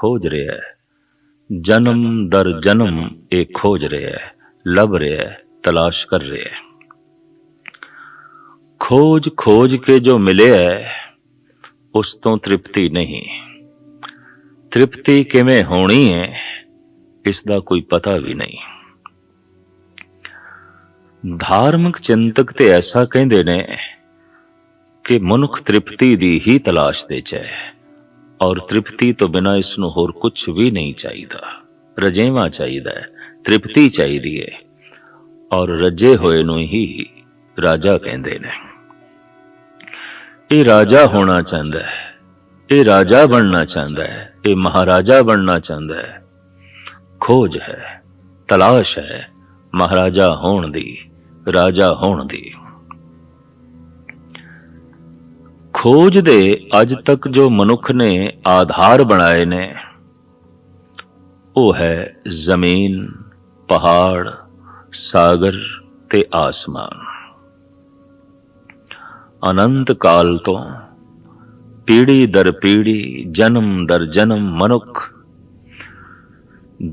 ਖੋਜ ਰਿਹਾ ਹੈ। ਜਨਮ ਦਰ ਜਨਮ ਇਹ ਖੋਜ ਰਿਹਾ ਹੈ। ਲੱਭ ਰਿਹਾ ਹੈ, ਤਲਾਸ਼ ਕਰ ਰਿਹਾ ਹੈ। ਖੋਜ ਖੋਜ ਕੇ ਜੋ ਮਿਲਿਆ ਉਸ ਤੋਂ ਤ੍ਰਿਪਤੀ ਨਹੀਂ। ਤ੍ਰਿਪਤੀ ਕਿਵੇਂ ਹੋਣੀ ਹੈ, ਇਸ ਦਾ ਕੋਈ ਪਤਾ ਵੀ ਨਹੀਂ। ਧਾਰਮਿਕ ਚਿੰਤਕ ਤੇ ਐਸਾ ਕਹਿੰਦੇ ਨੇ ਕਿ ਮਨੁੱਖ ਤ੍ਰਿਪਤੀ ਦੀ ਹੀ ਤਲਾਸ਼ ਦੇ ਚ ਹੈ। ਔਰ ਤ੍ਰਿਪਤੀ ਤੋਂ ਬਿਨਾ ਇਸ ਨੂੰ ਹੋਰ ਕੁਝ ਵੀ ਨਹੀਂ ਚਾਹੀਦਾ। ਰਜੇਵਾ ਚਾਹੀਦਾ ਹੈ, ਤ੍ਰਿਪਤੀ ਚਾਹੀਦੀ ਹੈ। ਔਰ ਰਜੇ ਹੋਏ ਨੂੰ ਹੀ ਰਾਜਾ ਕਹਿੰਦੇ ਨੇ। ਇਹ ਰਾਜਾ ਹੋਣਾ ਚਾਹੁੰਦਾ ਹੈ, ਇਹ ਰਾਜਾ ਬਣਨਾ ਚਾਹੁੰਦਾ ਹੈ, ਇਹ ਮਹਾਰਾਜਾ ਬਣਨਾ ਚਾਹੁੰਦਾ ਹੈ। ਖੋਜ ਹੈ, ਤਲਾਸ਼ ਹੈ, ਮਹਾਰਾਜਾ ਹੋਣ ਦੀ, ਰਾਜਾ ਹੋਣ ਦੀ। ਖੋਜ ਦੇ ਅੱਜ ਤੱਕ ਜੋ ਮਨੁੱਖ ਨੇ ਆਧਾਰ ਬਣਾਏ ਨੇ, ਉਹ ਹੈ ਜ਼ਮੀਨ, ਪਹਾੜ, ਸਾਗਰ ਤੇ ਆਸਮਾਨ। ਅਨੰਤ ਕਾਲ ਤੋਂ ਪੀੜੀ ਦਰ ਪੀੜੀ ਜਨਮ ਦਰ ਜਨਮ ਮਨੁੱਖ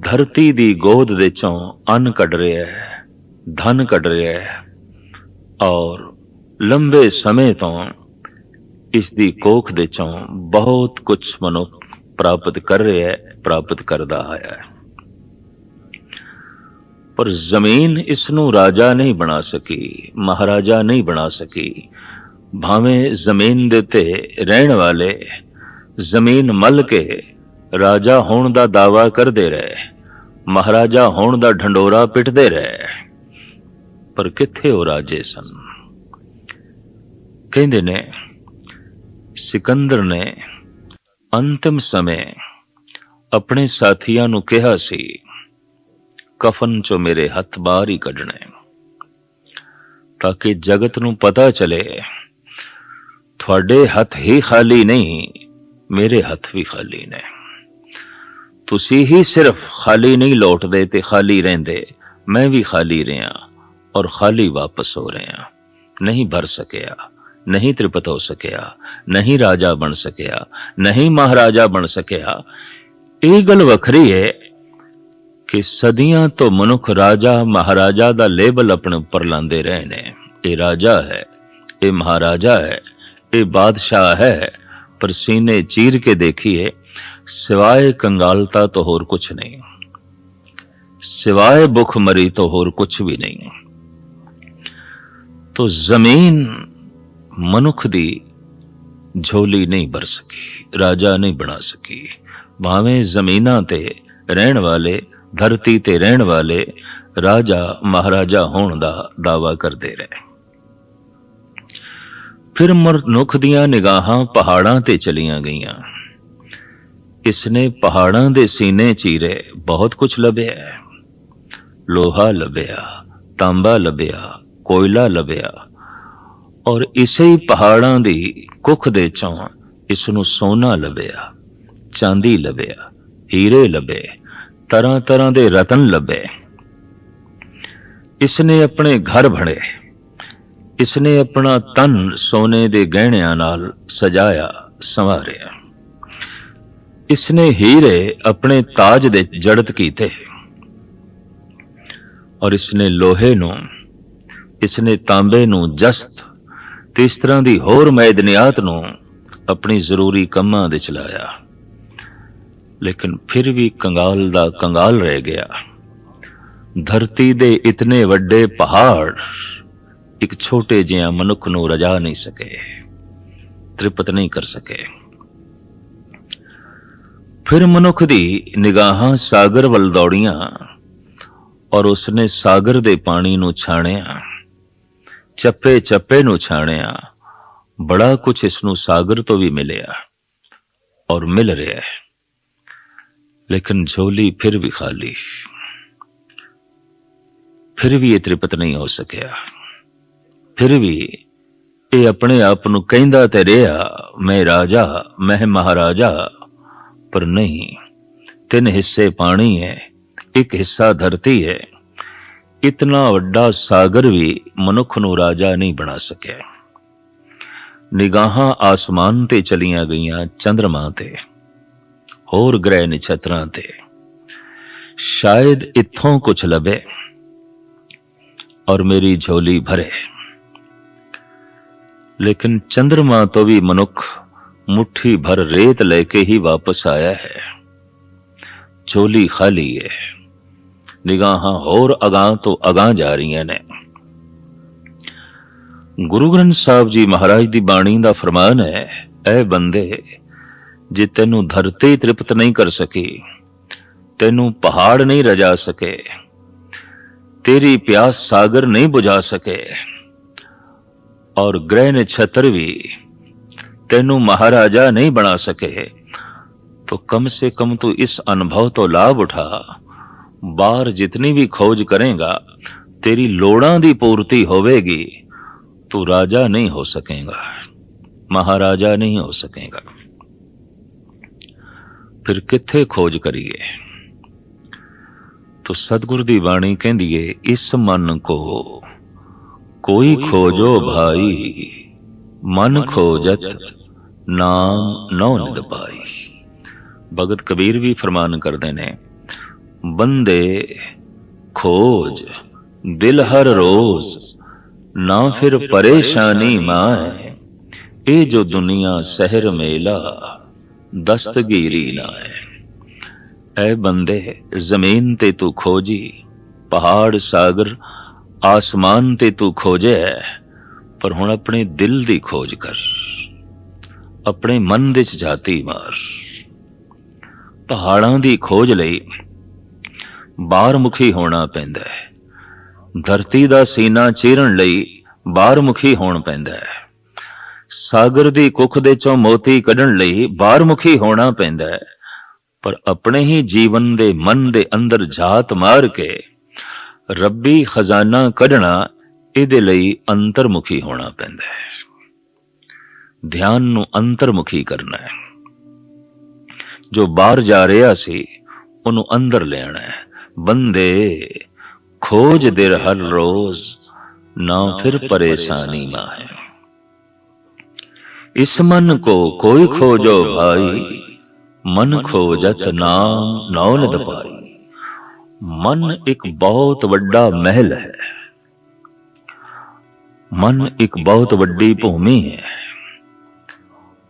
ਧਰਤੀ ਦੀ ਗੋਦ ਦੇ ਚੋਂ ਅੰਨ ਕੱਢ ਰਿਹਾ ਹੈ, ਧਨ ਕੱਢ ਰਿਹਾ ਹੈ ਔਰ ਲੰਬੇ ਸਮੇਂ ਤੋਂ ਇਸ ਦੀ ਕੋਖ ਦੇ ਚੋਂ ਬਹੁਤ ਕੁਝ ਮਨੁੱਖ ਪ੍ਰਾਪਤ ਕਰ ਰਿਹਾ ਹੈ, ਪ੍ਰਾਪਤ ਕਰਦਾ ਆਇਆ ਹੈ। ਪਰ ਜ਼ਮੀਨ ਇਸ ਨੂੰ ਰਾਜਾ ਨਹੀਂ ਬਣਾ ਸਕੀ, ਮਹਾਰਾਜਾ ਨਹੀਂ ਬਣਾ ਸਕੀ। ਭਾਵੇਂ ਜ਼ਮੀਨ ਦੇ ਤੇ ਰਹਿਣ ਵਾਲੇ ਜ਼ਮੀਨ ਮਲ ਕੇ ਰਾਜਾ ਹੋਣ ਦਾ ਦਾਵਾ ਕਰਦੇ ਰਹੇ, ਮਹਾਰਾਜਾ ਹੋਣ ਦਾ ਢੰਡੋਰਾ ਪਿੱਟਦੇ ਰਹੇ। ਪਰ ਕਿੱਥੇ ਉਹ ਰਾਜੇ ਸਨ? ਕਹਿੰਦੇ ਨੇ ਸਿਕੰਦਰ ਨੇ ਅੰਤਮ ਸਮੇਂ ਆਪਣੇ ਸਾਥੀਆਂ ਨੂੰ ਕਿਹਾ ਸੀ, ਕਫਨ ਚੋਂ ਮੇਰੇ ਹੱਥ ਬਾਹਰ ਹੀ ਕੱਢਣੇ। ਤਾਂ ਕਿ ਜਗਤ ਨੂੰ ਪਤਾ ਚਲੇ, ਤੁਹਾਡੇ ਹੱਥ ਹੀ ਖਾਲੀ ਨਹੀਂ, ਮੇਰੇ ਹੱਥ ਵੀ ਖਾਲੀ ਨੇ। ਤੁਸੀਂ ਹੀ ਸਿਰਫ ਖਾਲੀ ਨਹੀਂ ਲੌਟਦੇ ਤੇ ਖਾਲੀ ਰਹਿੰਦੇ, ਮੈਂ ਵੀ ਖਾਲੀ ਰਿਹਾ ਔਰ ਖਾਲੀ ਵਾਪਸ ਹੋ ਰਿਹਾ, ਨਹੀਂ ਭਰ ਸਕਿਆ। ਨਹੀਂ ਤ੍ਰਿਪਤ ਹੋ ਸਕਿਆ, ਨਹੀਂ ਰਾਜਾ ਬਣ ਸਕਿਆ, ਨਹੀਂ ਮਹਾਰਾਜਾ ਬਣ ਸਕਿਆ। ਇਹ ਗੱਲ ਵੱਖਰੀ ਹੈ ਕਿ ਸਦੀਆਂ ਤੋਂ ਮਨੁੱਖ ਰਾਜਾ, ਮਹਾਰਾਜਾ ਦਾ ਲੇਬਲ ਆਪਣੇ ਉੱਪਰ ਲਾਉਂਦੇ ਰਹੇ ਨੇ। ਇਹ ਰਾਜਾ ਹੈ, ਇਹ ਮਹਾਰਾਜਾ ਹੈ, ਇਹ ਬਾਦਸ਼ਾਹ ਹੈ, ਪਰ ਸੀਨੇ ਚੀਰ ਕੇ ਦੇਖੀਏ, ਸਿਵਾਏ ਕੰਗਾਲਤਾ ਤੋਂ ਹੋਰ ਕੁਝ ਨਹੀਂ। ਸਿਵਾਏ ਭੁੱਖ ਤੋਂ ਹੋਰ ਕੁਝ ਵੀ ਨਹੀਂ। ਤੋ ਜ਼ਮੀਨ ਮਨੁੱਖ ਦੀ ਝੋਲੀ ਨਹੀਂ ਭਰ ਸਕੀ, ਰਾਜਾ ਨਹੀਂ ਬਣਾ ਸਕੀ। ਭਾਵੇਂ ਜ਼ਮੀਨਾਂ ਤੇ ਰਹਿਣ ਵਾਲੇ, ਧਰਤੀ ਤੇ ਰਹਿਣ ਵਾਲੇ ਰਾਜਾ, ਮਹਾਰਾਜਾ ਹੋਣ ਦਾ ਦਾਵਾ ਕਰਦੇ ਰਹੇ। ਫਿਰ ਮਨੁੱਖ ਦੀਆਂ ਨਿਗਾਹਾਂ ਪਹਾੜਾਂ ਤੇ ਚਲੀਆਂ ਗਈਆਂ। ਇਸਨੇ ਪਹਾੜਾਂ ਦੇ ਸੀਨੇ ਚੀਰੇ ਬਹੁਤ ਕੁਝ ਲੱਭਿਆ। ਲੋਹਾ ਲੱਭਿਆ, ਤਾਂਬਾ ਲੱਭਿਆ, ਕੋਇਲਾ ਲੱਭਿਆ ਔਰ ਇਸੇ ਹੀ ਪਹਾੜਾਂ ਦੀ ਕੁੱਖ ਦੇ ਚੋਂ ਇਸ ਨੂੰ ਸੋਨਾ ਲੱਭਿਆ, ਚਾਂਦੀ ਲੱਭਿਆ, ਹੀਰੇ ਲੱਭੇ, ਤਰ੍ਹਾਂ ਤਰ੍ਹਾਂ ਦੇ ਰਤਨ ਲੱਭੇ। ਇਸਨੇ ਆਪਣੇ ਘਰ ਬਣੇ। ਇਸਨੇ ਆਪਣਾ ਤਨ ਸੋਨੇ ਦੇ ਗਹਿਣਿਆਂ ਨਾਲ ਸਜਾਇਆ, ਸੰਵਾਰਿਆ। ਇਸਨੇ ਹੀਰੇ ਆਪਣੇ ਤਾਜ ਦੇ ਜੜਤ ਕੀਤੇ। ਔਰ ਇਸਨੇ ਲੋਹੇ ਨੂੰ, ਇਸਨੇ ਤਾਂਬੇ ਨੂੰ ਜਸਤ ਤੇ ਇਸ ਤਰ੍ਹਾਂ ਦੀ ਹੋਰ ਮੈਦਨੀਆਤ ਨੂੰ ਆਪਣੀ ਜ਼ਰੂਰੀ ਕੰਮਾਂ ਦੇ ਚਲਾਇਆ ਲੇਕਿਨ ਫਿਰ ਵੀ ਕੰਗਾਲ ਦਾ ਕੰਗਾਲ ਰਹਿ ਗਿਆ। ਧਰਤੀ ਦੇ ਇਤਨੇ ਵੱਡੇ ਪਹਾੜ ਇੱਕ ਛੋਟੇ ਜਿਹਾ ਮਨੁੱਖ ਨੂੰ ਰਜਾ ਨਹੀਂ ਸਕੇ, ਤ੍ਰਿਪਤ ਨਹੀਂ ਕਰ ਸਕੇ। ਫਿਰ ਮਨੁੱਖ ਦੀ ਨਿਗਾਹਾਂ ਸਾਗਰ ਵੱਲ ਦੌੜੀਆਂ ਔਰ ਉਸਨੇ ਸਾਗਰ ਦੇ ਪਾਣੀ ਨੂੰ ਛਾਣਿਆ। ਚੱਪੇ ਚੱਪੇ ਨੂੰ ਛਾਣਿਆ। ਬੜਾ ਕੁਝ ਇਸ ਨੂੰ ਸਾਗਰ ਤੋਂ ਵੀ ਮਿਲਿਆ ਔਰ ਮਿਲ ਰਿਹਾ ਹੈ। ਲੇਕਿਨ ਝੋਲੀ ਫਿਰ ਵੀ ਖਾਲੀ। ਫਿਰ ਵੀ ਇਹ ਤ੍ਰਿਪਤ ਨਹੀਂ ਹੋ ਸਕਿਆ। ਫਿਰ ਵੀ ਇਹ ਆਪਣੇ ਆਪ ਨੂੰ ਕਹਿੰਦਾ ਤੇ ਰਿਹਾ, ਮੈਂ ਰਾਜਾ, ਮੈਂ ਮਹਾਰਾਜਾ, ਪਰ ਨਹੀਂ। ਤਿੰਨ ਹਿੱਸੇ ਪਾਣੀ ਹੈ, ਇੱਕ ਹਿੱਸਾ ਧਰਤੀ ਹੈ। ਇਤਨਾ ਵੱਡਾ ਸਾਗਰ ਵੀ ਮਨੁੱਖ ਨੂੰ ਰਾਜਾ ਨਹੀਂ ਬਣਾ ਸਕਿਆ ਨਿਗਾਹਾਂ ਆਸਮਾਨ ਤੇ ਚਲੀਆਂ ਗਈਆਂ ਚੰ드ਰਮਾ ਤੇ ਹੋਰ ਗ੍ਰਹਿ ਨਛਤਰਾਂ ਤੇ ਸ਼ਾਇਦ ਇੱਥੋਂ ਕੁਝ ਲਵੇ ਔਰ ਮੇਰੀ ਝੋਲੀ ਭਰੇ ਲੇਕਿਨ ਚੰ드ਰਮਾ ਤੋਂ ਵੀ ਮਨੁੱਖ ਮੁਠੀ ਭਰ ਰੇਤ ਲੈ ਕੇ ਹੀ ਵਾਪਸ ਆਇਆ ਹੈ ਝੋਲੀ ਖਾਲੀ ਹੈ ਨਿਗਾਹਾਂ ਹੋਰ ਅਗਾਹ ਤੋਂ ਅਗਾਹ ਜਾ ਰਹੀਆਂ ਨੇ ਗੁਰੂ ਗ੍ਰੰਥ ਸਾਹਿਬ ਜੀ ਮਹਾਰਾਜ ਦੀ ਬਾਣੀ ਦਾ ਫਰਮਾਨ ਹੈ ਐ ਬੰਦੇ ਜੇ ਤੈਨੂੰ ਧਰਤੀ ਤ੍ਰਿਪਤ ਨਹੀਂ ਕਰ ਸਕੀ ਤੈਨੂੰ ਪਹਾੜ ਨਹੀਂ ਰਜਾ ਸਕੇ ਤੇਰੀ ਪਿਆਸ ਸਾਗਰ ਨਹੀਂ ਬੁਝਾ ਸਕੇ ਔਰ ਗ੍ਰਹਿ ਨਛਤਰ ਵੀ ਤੈਨੂੰ ਮਹਾਰਾਜਾ ਨਹੀਂ ਬਣਾ ਸਕੇ तो कम से कम तू इस अनुभव तो लाभ उठा ਬਾਹਰ ਜਿਤਨੀ ਵੀ ਖੋਜ ਕਰੇਗਾ ਤੇਰੀ ਲੋੜਾਂ ਦੀ ਪੂਰਤੀ ਹੋਵੇਗੀ। ਤੂੰ ਰਾਜਾ ਨਹੀਂ ਹੋ ਸਕੇਗਾ ਮਹਾਰਾਜਾ ਨਹੀਂ ਹੋ ਸਕੇਗਾ। ਫਿਰ ਕਿੱਥੇ ਖੋਜ ਕਰੀਏ? ਤੋ ਸਤਗੁਰ ਦੀ ਬਾਣੀ ਕਹਿੰਦੀ ਏ ਇਸ ਮਨ ਕੋ। ਕੋਈ ਖੋਜੋ ਭਾਈ ਮਨ ਖੋਜਤ ਨਾਮ ਨਉ ਨਿਦਪਾਈ ਭਗਤ ਕਬੀਰ ਵੀ ਫਰਮਾਨ ਕਰਦੇ ਨੇ ਬੰਦੇ, ਖੋਜ, ਦਿਲ ਹਰ ਰੋਜ਼, ਨਾ ਫਿਰ ਪਰੇਸ਼ਾਨੀ ਮਾਏ। ਇਹ ਜੋ ਦੁਨੀਆ ਸਹਿਰ ਮੇਲਾ, ਦਸਤਗੀਰੀ ਨਾ ਹੈ ਐ ਬੰਦੇ, ਜ਼ਮੀਨ ਤੇ ਤੂੰ ਖੋਜੀ, ਪਹਾੜ, ਸਾਗਰ, ਆਸਮਾਨ ਤੇ ਤੂੰ ਖੋਜੇ ਪਰ ਹੁਣ ਆਪਣੇ ਦਿਲ ਦੀ ਖੋਜ ਕਰ। ਆਪਣੇ ਮਨ ਦੇ ਚ ਜਾਤੀ ਮਾਰ। ਪਹਾੜਾਂ ਦੀ ਖੋਜ ਲਈ ਬਾਹਰਮੁਖੀ ਹੋਣਾ ਪੈਂਦਾ ਹੈ। ਧਰਤੀ ਦਾ ਸੀਨਾ ਚੀਰਨ ਲਈ ਬਾਹਰਮੁਖੀ ਹੋਣ ਪੈਂਦਾ ਹੈ। ਸਾਗਰ ਦੀ ਕੁੱਖ ਦੇ ਚੋਂ ਮੋਤੀ ਕੱਢਣ ਲਈ ਬਾਹਰਮੁਖੀ ਹੋਣਾ ਪੈਂਦਾ ਹੈ। ਪਰ ਆਪਣੇ ਹੀ ਜੀਵਨ ਦੇ ਮਨ ਦੇ ਅੰਦਰ ਜਾਤ ਮਾਰ ਕੇ ਰੱਬੀ ਖਜ਼ਾਨਾ ਕੱਢਣਾ ਇਹਦੇ ਲਈ ਅੰਤਰਮੁਖੀ ਹੋਣਾ ਪੈਂਦਾ ਹੈ। ਧਿਆਨ ਨੂੰ ਅੰਤਰਮੁਖੀ ਕਰਨਾ ਹੈ। ਜੋ ਬਾਹਰ ਜਾ ਰਿਹਾ ਸੀ, ਉਹਨੂੰ ਅੰਦਰ ਲੈਣਾ ਹੈ। ਬੰਦੇ ਖੋਜ ਦਿਰ ਹਰ ਰੋਜ਼ ਨਾ ਫਿਰ ਪਰੇਸ਼ਾਨੀ ਨਾ ਹੈ ਇਸ ਮਨ ਕੋ ਕੋਈ ਖੋਜੋ ਭਾਈ ਮਨ ਖੋਜਤ ਨਾਮ ਨੌ ਨਿਦ ਪਾਈ ਮਨ ਇੱਕ ਬਹੁਤ ਵੱਡਾ ਮਹਿਲ ਹੈ ਮਨ ਇੱਕ ਬਹੁਤ ਵੱਡੀ ਭੂਮੀ ਹੈ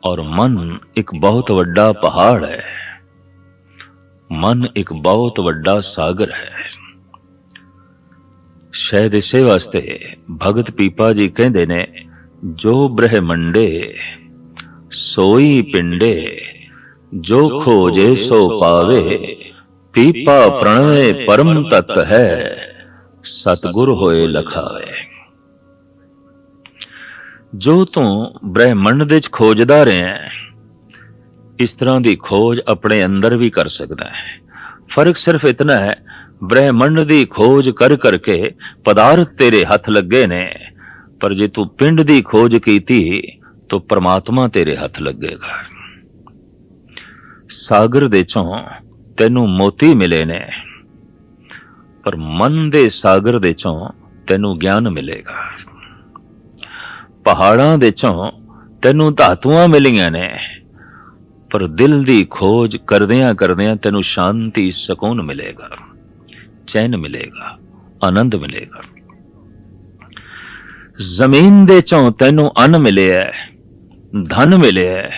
ਔਰ ਮਨ ਇੱਕ ਬਹੁਤ ਵੱਡਾ ਪਹਾੜ ਹੈ ਮਨ ਇੱਕ ਬਹੁਤ ਵੱਡਾ ਸਾਗਰ ਹੈ। ਸ਼ਾਇਦ ਇਸੇ ਵਾਸਤੇ ਭਗਤ ਪੀਪਾ ਜੀ ਕਹਿੰਦੇ ਨੇ, ਜੋ ਬ੍ਰਹਮੰਡੇ, ਸੋਈ ਪਿੰਡੇ, ਜੋ ਖੋਜੇ ਸੋ ਪਾਵੇ, ਪੀਪਾ ਪ੍ਰਣਵੇ ਪਰਮ ਤਤ ਹੈ, ਸਤਗੁਰ ਹੋਏ ਲਖਾਵੇ। ਜੋ ਤੂੰ ਬ੍ਰਹਮੰਡ ਦੇ ਚ ਖੋਜਦਾ ਰਿਹਾ ਇਸ ਤਰ੍ਹਾਂ ਦੀ ਖੋਜ ਆਪਣੇ ਅੰਦਰ ਵੀ ਕਰ ਸਕਦਾ ਹੈ। ਫ਼ਰਕ ਸਿਰਫ ਇਤਨਾ ਹੈ, ਬ੍ਰਹਿਮੰਡ ਦੀ ਖੋਜ ਕਰ ਕਰਕੇ ਪਦਾਰਥ ਤੇਰੇ ਹੱਥ ਲੱਗੇ ਨੇ, ਪਰ ਜੇ ਤੂੰ ਪਿੰਡ ਦੀ ਖੋਜ ਕੀਤੀ, ਤਾਂ ਪ੍ਰਮਾਤਮਾ ਤੇਰੇ ਹੱਥ ਲੱਗੇਗਾ। ਸਾਗਰ ਦੇ ਚੋਂ ਤੈਨੂੰ ਮੋਤੀ ਮਿਲੇ ਨੇ, ਪਰ ਮਨ ਦੇ ਸਾਗਰ ਦੇ ਚੋਂ ਤੈਨੂੰ ਗਿਆਨ ਮਿਲੇਗਾ। ਪਹਾੜਾਂ ਦੇ ਚੋਂ ਤੈਨੂੰ ਧਾਤੂਆਂ ਮਿਲੀਆਂ ਨੇ ਪਰ ਦਿਲ ਦੀ ਖੋਜ ਕਰਦਿਆਂ ਕਰਦਿਆਂ ਤੈਨੂੰ ਸ਼ਾਂਤੀ, ਸਕੂਨ ਮਿਲੇਗਾ। ਚੈਨ ਮਿਲੇਗਾ, ਆਨੰਦ ਮਿਲੇਗਾ। ਜ਼ਮੀਨ ਦੇ ਚੋਂ ਤੈਨੂੰ ਅੰਨ ਮਿਲਿਆ ਧਨ ਮਿਲਿਆ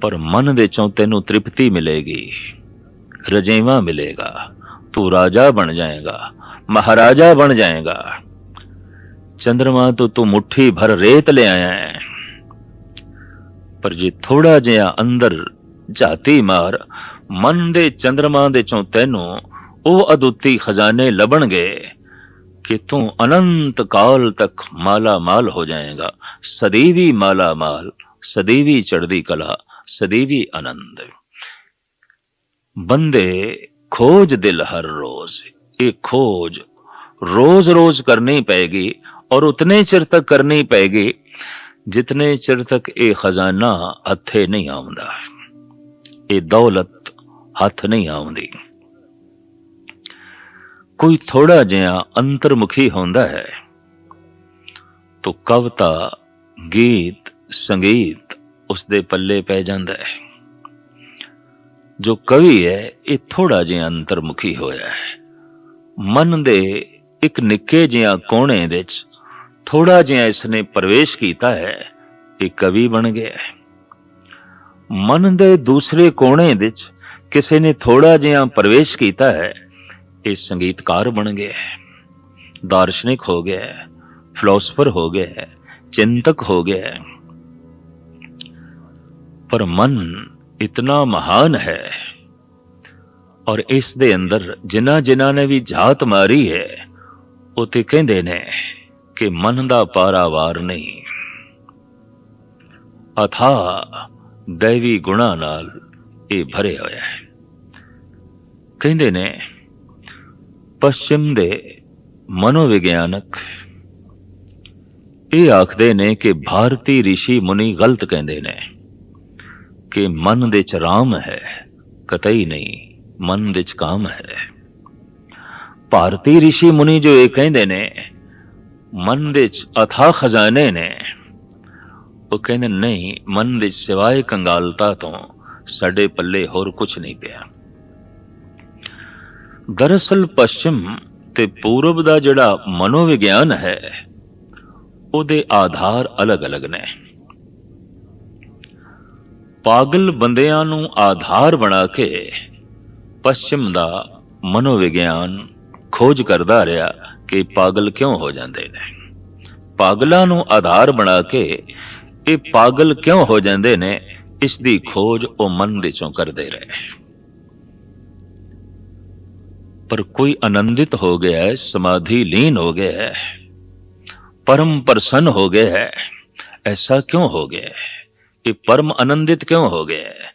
ਪਰ ਮਨ ਦੇ ਚੋਂ ਤੈਨੂੰ ਤ੍ਰਿਪਤੀ ਮਿਲੇਗੀ, ਰਜੇਵਾ ਮਿਲੇਗਾ। ਤੂੰ ਰਾਜਾ ਬਣ ਜਾਏਗਾ, ਮਹਾਰਾਜਾ ਬਣ ਜਾਏਗਾ। ਚੰ드ਰਮਾ ਤੋਂ ਤੂੰ ਮੁਠੀ ਭਰ ਰੇਤ ਲੈ ਆਇਆ ਹੈ ਪਰ ਜੇ ਥੋੜਾ ਜਿਹਾ ਅੰਦਰ ਝਾਤੀ ਮਾਰ, ਮਨ ਦੇ ਚੰ드ਰਮਾ ਦੇ ਚੋਂ ਤੈਨੂੰ ਉਹ ਅਦੁੱਤੀ ਖਜ਼ਾਨੇ ਲੱਭਣਗੇ ਕਿ ਤੂੰ ਅਨੰਤ ਕਾਲ ਤੱਕ ਮਾਲਾ ਮਾਲ ਹੋ ਜਾਏਗਾ। ਸਦੀਵੀ ਮਾਲਾ ਮਾਲ ਸਦੀਵੀ ਚੜ੍ਹਦੀ ਕਲਾ, ਸਦੀਵੀ ਆਨੰਦ। ਬੰਦੇ ਖੋਜ ਦਿਲ ਹਰ ਰੋਜ਼, ਇਹ ਖੋਜ ਰੋਜ਼-ਰੋਜ਼ ਕਰਨੀ ਪੈਗੀ ਔਰ ਉਤਨੇ ਚਿਰ ਤੱਕ ਕਰਨੀ ਪੈਗੀ ਜਿਤਨੇ ਚਿਰ ਤੱਕ ਇਹ ਖਜ਼ਾਨਾ ਹੱਥੇ ਨਹੀਂ ਆਉਂਦਾ ਇਹ ਦੌਲਤ ਹੱਥ ਨਹੀਂ ਆਉਂਦੀ ਕੋਈ ਥੋੜਾ ਜਿਹਾ ਅੰਤਰਮੁਖੀ ਹੁੰਦਾ ਹੈ ਤੋ ਕਵਤਾ ਗੀਤ ਸੰਗੀਤ ਉਸ ਦੇ ਪੱਲੇ ਪੈ ਜਾਂਦਾ ਹੈ ਜੋ ਕਵੀ ਹੈ ਇਹ ਥੋੜਾ ਜਿਹਾ ਅੰਤਰਮੁਖੀ ਹੋਇਆ ਹੈ ਮਨ ਦੇ ਇੱਕ ਨਿੱਕੇ ਜਿਹਾ ਕੋਣੇ ਵਿੱਚ ਥੋੜਾ ਜਿਹਾ ਇਸਨੇ ਪ੍ਰਵੇਸ਼ ਕੀਤਾ ਹੈ ਇਹ ਕਵੀ ਬਣ ਗਿਆ ਹੈ। ਮਨ ਦੇ ਦੂਸਰੇ ਕੋਣੇ ਵਿੱਚ ਕਿਸੇ ਨੇ ਥੋੜਾ ਜਿਹਾ ਪ੍ਰਵੇਸ਼ ਕੀਤਾ ਹੈ, ਇਹ ਸੰਗੀਤਕਾਰ ਬਣ ਗਿਆ ਹੈ। ਦਾਰਸ਼ਨਿਕ ਹੋ ਗਿਆ ਹੈ ਫਿਲਾਸਫਰ ਹੋ ਗਿਆ ਹੈ, ਚਿੰਤਕ ਹੋ ਗਿਆ ਹੈ। ਪਰ ਮਨ ਇਤਨਾ ਮਹਾਨ ਹੈ ਔਰ ਇਸ ਦੇ ਅੰਦਰ ਜਿਨ੍ਹਾਂ ਜਿਨ੍ਹਾਂ ਨੇ ਵੀ ਝਾਤ ਮਾਰੀ ਹੈ, ਉਹ ਤੇ ਕਹਿੰਦੇ ਨੇ ਕਿ ਮਨ ਦਾ ਪਾਰਾਵਾਰ ਨਹੀਂ। ਅਥਾ ਦੇਵੀ ਗੁਣਾ ਨਾਲ ਇਹ ਭਰੇ ਹੋਇਆ ਹੈ। ਕਹਿੰਦੇ ਨੇ, ਪਸ਼ਚਿਮ ਦੇ ਮਨੋਵਿਗਿਆਨਕ ਇਹ ਆਖਦੇ ਨੇ ਕਿ ਭਾਰਤੀ ઋષਿ ਮੁਨੀ ਗਲਤ ਕਹਿੰਦੇ ਨੇ ਕਿ ਮਨ ਦੇ ਚ ਰਾਮ ਹੈ, ਕਤਈ ਨਹੀਂ, ਮਨ ਦੇ ਚ ਕਾਮ ਹੈ। ਭਾਰਤੀ ઋષਿ ਮੁਨੀ ਜੋ ਇਹ ਕਹਿੰਦੇ ਨੇ ਮਨ ਦੇ ਚ ਅਥਾ ਖਜ਼ਾਨੇ ਨੇ। ਉਹ ਕਹਿੰਦੇ, ਨਹੀਂ ਮਨ ਦੇ ਸਿਵਾਏ ਕੰਗਾਲਤਾ ਤੋਂ ਸਾਡੇ ਪੱਲੇ ਹੋਰ ਕੁਝ ਨਹੀਂ ਪਿਆ। ਦਰਅਸਲ ਪશ્ਚਿਮ ਤੇ ਪੂਰਬ ਦਾ ਜਿਹੜਾ ਮਨੋਵਿਗਿਆਨ ਹੈ, ਉਹਦੇ ਆਧਾਰ ਅਲੱਗ-ਅਲੱਗ ਨੇ। ਪਾਗਲ ਬੰਦਿਆਂ ਨੂੰ ਆਧਾਰ ਬਣਾ ਕੇ ਪશ્ਚਿਮ ਦਾ ਮਨੋਵਿਗਿਆਨ ਖੋਜ ਕਰਦਾ ਰਿਹਾ। ਕਿ ਪਾਗਲ ਕਿਉਂ ਹੋ ਜਾਂਦੇ ਨੇ? ਪਾਗਲਾਂ ਨੂੰ ਆਧਾਰ ਬਣਾ ਕੇ ਇਹ ਪਾਗਲ ਕਿਉਂ ਹੋ ਜਾਂਦੇ ਨੇ ਇਸ ਦੀ ਖੋਜ ਉਹ ਮਨ ਦੇ ਚੋਂ ਕਰਦੇ ਰਹੇ। ਪਰ ਕੋਈ ਆਨੰਦਿਤ ਹੋ ਗਿਆ ਹੈ ਸਮਾਧੀ ਲੀਨ ਹੋ ਗਿਆ ਹੈ, ਪਰਮ ਪ੍ਰਸੰਨ ਹੋ ਗਿਆ ਹੈ, ਐਸਾ ਕਿਉਂ ਹੋ ਗਿਆ ਹੈ? ਇਹ ਪਰਮ ਆਨੰਦਿਤ ਕਿਉਂ ਹੋ ਗਿਆ ਹੈ?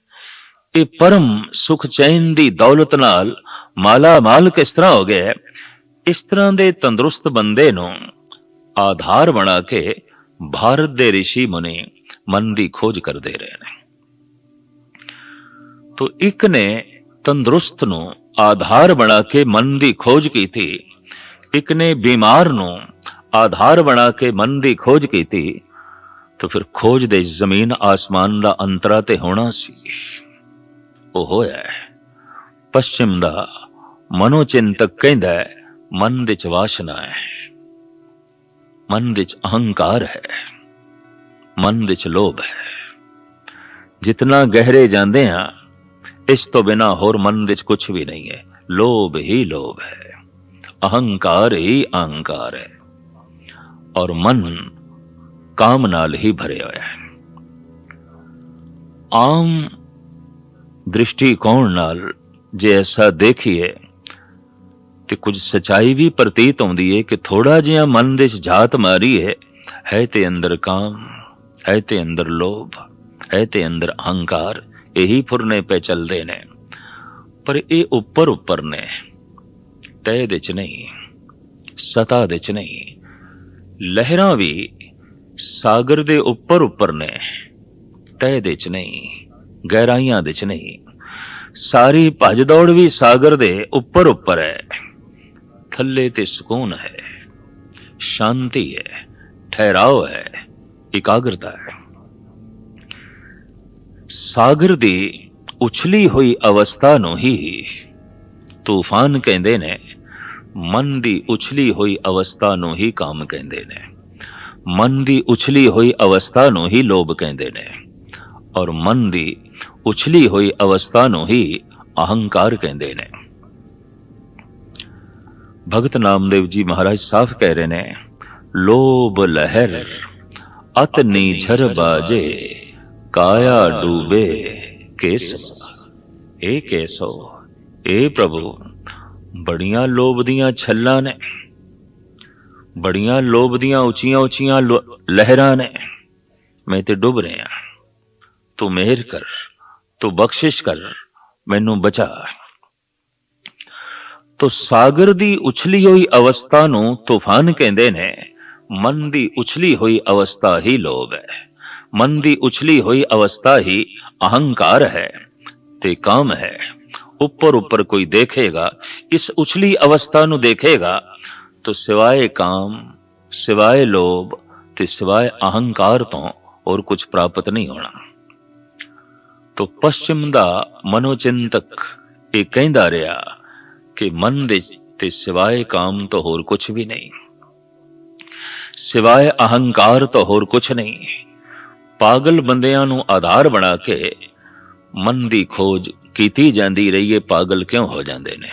ਇਹ ਪਰਮ ਸੁਖ ਚੈਨ ਦੀ ਦੌਲਤ ਨਾਲ ਮਾਲਾ ਮਾਲ ਕਿਸ ਤਰ੍ਹਾਂ ਹੋ ਗਿਆ ਹੈ? ਇਸ ਤਰ੍ਹਾਂ ਦੇ ਤੰਦਰੁਸਤ ਬੰਦੇ ਨੂੰ ਆਧਾਰ ਬਣਾ ਕੇ ਭਾਰਤ ਦੇ ਰਿਸ਼ੀ ਮੁਨੀ ਮਨ ਦੀ ਖੋਜ ਕਰਦੇ ਰਹੇ ਨੇ। ਤੋਂ ਇੱਕ ਨੇ ਤੰਦਰੁਸਤ ਨੂੰ ਆਧਾਰ ਬਣਾ ਕੇ ਮਨ ਦੀ ਖੋਜ ਕੀਤੀ, ਇੱਕ ਨੇ ਬਿਮਾਰ ਨੂੰ ਆਧਾਰ ਬਣਾ ਕੇ ਮਨ ਦੀ ਖੋਜ ਕੀਤੀ, ਤਾਂ ਫਿਰ ਖੋਜ ਦੇ ਜ਼ਮੀਨ ਆਸਮਾਨ ਦਾ ਅੰਤਰਾ ਤੇ ਹੋਣਾ ਸੀ। ਉਹ ਹੋਇਆ ਪਸ਼ਚਿਮ ਦਾ ਮਨੋਚਿੰਤਕ ਕਹਿੰਦਾ ਹੈ ਮਨ ਵਿੱਚ ਵਾਸ਼ਨਾ ਹੈ ਮਨ ਵਿੱਚ ਅਹੰਕਾਰ ਹੈ ਮਨ ਵਿੱਚ ਲੋਭ ਹੈ ਜਿਤਨਾ ਗਹਿਰੇ ਜਾਂਦੇ ਆ ਇਸ ਤੋਂ ਬਿਨਾ ਹੋਰ ਮਨ ਵਿੱਚ ਕੁਝ ਵੀ ਨਹੀਂ ਹੈ ਲੋਭ ਹੀ ਲੋਭ ਹੈ ਅਹੰਕਾਰ ਹੀ ਅਹੰਕਾਰ ਹੈ ਔਰ ਮਨ ਕਾਮ ਨਾਲ ਹੀ ਭਰਿਆ ਹੋਇਆ ਹੈ ਆਮ ਦ੍ਰਿਸ਼ਟੀਕੋਣ ਨਾਲ ਜੇ ਐਸਾ ਦੇਖੀਏ ਤੇ ਕੁਝ ਸਚਾਈ ਵੀ ਪ੍ਰਤੀਤ ਆਉਂਦੀ ਹੈ ਕਿ ਥੋੜਾ ਜਿਹਾ ਮਨ ਦੇ ਝਾਤ ਮਾਰੀ ਹੈ। ਹੈ ਤੇ ਅੰਦਰ ਕਾਮ, ਹੈ ਤੇ ਅੰਦਰ ਲੋਭ, ਹੈ ਤੇ ਅੰਦਰ ਅਹੰਕਾਰ, ਇਹੀ ਫੁਰਨੇ ਪੈ ਚੱਲਦੇ ਨੇ। ਪਰ ਇਹ ਉੱਪਰ ਉੱਪਰ ਨੇ। ਤੈ ਦੇ ਚ ਨਹੀਂ, ਸਤਾ ਦੇ ਚ ਨਹੀਂ। ਲਹਿਰਾਂ ਵੀ ਸਾਗਰ ਦੇ ਉੱਪਰ ਉੱਪਰ ਨੇ। ਤੈ ਦੇ ਚ ਨਹੀਂ, ਗਹਿਰਾਈਆਂ ਦੇ ਚ ਨਹੀਂ। ਸਾਰੀ ਭਜ ਦੌੜ ਵੀ ਸਾਗਰ ਦੇ ਉੱਪਰ ਉੱਪਰ ਹੈ। ਥੱਲੇ ਤੇ ਸਕੂਨ ਹੈ ਸ਼ਾਂਤੀ ਹੈ ਠਹਿਰਾਓ ਹੈ ਇਕਾਗਰਤਾ ਹੈ ਸਾਗਰ ਦੀ ਉਛਲੀ ਹੋਈ ਅਵਸਥਾ ਨੂੰ ਹੀ ਤੂਫਾਨ ਕਹਿੰਦੇ ਨੇ ਮਨ ਦੀ ਉਛਲੀ ਹੋਈ ਅਵਸਥਾ ਨੂੰ ਹੀ ਕਾਮ ਕਹਿੰਦੇ ਨੇ ਮਨ ਦੀ ਉਛਲੀ ਹੋਈ ਅਵਸਥਾ ਨੂੰ ਹੀ ਲੋਭ ਕਹਿੰਦੇ ਨੇ ਔਰ ਮਨ ਦੀ ਉਛਲੀ ਹੋਈ ਅਵਸਥਾ ਨੂੰ ਹੀ ਅਹੰਕਾਰ ਕਹਿੰਦੇ ਨੇ ਭਗਤ ਨਾਮਦੇਵ ਜੀ ਮਹਾਰਾਜ ਸਾਫ਼ ਕਹਿ ਰਹੇ ਨੇ ਲੋਭ ਲਹਿਰ ਅਤ ਨੀਝਰ ਬਾਜੇ ਕਾਇਆ ਡੂਬੇ ਕੇਸ ਇਹ ਕੇਸੋ ਇਹ ਪ੍ਰਭੂ ਬੜੀਆਂ ਲੋਭ ਦੀਆਂ ਛੱਲਾਂ ਨੇ ਬੜੀਆਂ ਲੋਭ ਦੀਆਂ ਉੱਚੀਆਂ ਉੱਚੀਆਂ ਲਹਿਰਾਂ ਨੇ। ਮੈਂ ਤੇ ਡੁੱਬ ਰਿਹਾ। ਤੂੰ ਮਿਹਰ ਕਰ ਤੂੰ ਬਖਸ਼ਿਸ਼ ਕਰ ਮੈਨੂੰ ਬਚਾ। ਤੋ ਸਾਗਰ ਦੀ ਉਛਲੀ ਹੋਈ ਅਵਸਥਾ ਨੂੰ ਤੂਫਾਨ ਕਹਿੰਦੇ ਨੇ। ਮਨ ਦੀ ਉਛਲੀ ਹੋਈ ਅਵਸਥਾ ਹੀ ਲੋਭ ਹੈ। ਮਨ ਦੀ ਉਛਲੀ ਹੋਈ ਅਵਸਥਾ ਹੀ ਅਹੰਕਾਰ ਹੈ ਤੇ ਕਾਮ ਹੈ। ਉੱਪਰ ਉੱਪਰ ਕੋਈ ਦੇਖੇਗਾ, ਇਸ ਉਛਲੀ ਅਵਸਥਾ ਨੂੰ ਦੇਖੇਗਾ, ਤਾਂ ਸਿਵਾਏ ਕਾਮ, ਸਿਵਾਏ ਲੋਭ ਤੇ ਸਿਵਾਏ ਅਹੰਕਾਰ ਤੋਂ ਹੋਰ ਕੁਝ ਪ੍ਰਾਪਤ ਨਹੀਂ ਹੋਣਾ। ਤੋ ਪਸ਼ਚਿਮ ਦਾ ਮਨੋਚਿੰਤਕ ਇਹ ਕਹਿੰਦਾ ਰਿਹਾ ਕਿ ਮਨ ਦੇ ਤੇ ਸਿਵਾਏ ਕਾਮ ਤੋਂ ਹੋਰ ਕੁਝ ਵੀ ਨਹੀਂ। ਸਿਵਾਏ ਅਹੰਕਾਰ ਤੋਂ ਹੋਰ ਕੁਝ ਨਹੀਂ। ਪਾਗਲ ਬੰਦਿਆਂ ਨੂੰ ਆਧਾਰ ਬਣਾ ਕੇ ਮਨ ਦੀ ਖੋਜ ਕੀਤੀ ਜਾਂਦੀ ਰਹੀ ਹੈ, ਪਾਗਲ ਕਿਉਂ ਹੋ ਜਾਂਦੇ ਨੇ?